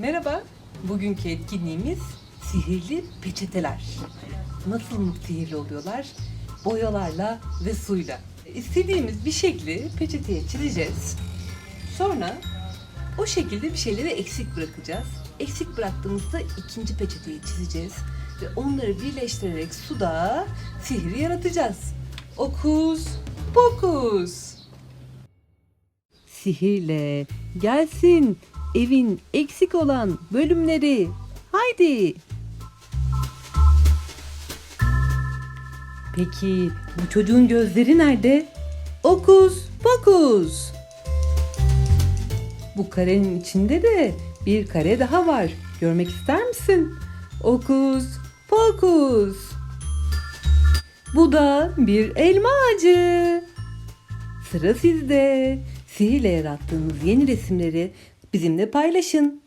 Merhaba. Bugünkü etkinliğimiz sihirli peçeteler. Nasıl sihirli oluyorlar? Boyalarla ve suyla. İstediğimiz bir şekli peçeteye çizeceğiz. Sonra o şekilde bir şeyleri eksik bırakacağız. Eksik bıraktığımızda ikinci peçeteyi çizeceğiz ve onları birleştirerek suda sihri yaratacağız. Okus pokus. Sihirle gelsin evin eksik olan bölümleri. Haydi. Peki bu çocuğun gözleri nerede? Okus pokus. Bu karenin içinde de bir kare daha var. Görmek ister misin? Okus pokus. Bu da bir elma ağacı. Sıra sizde. Sihirle yarattığınız yeni resimleri bizimle paylaşın.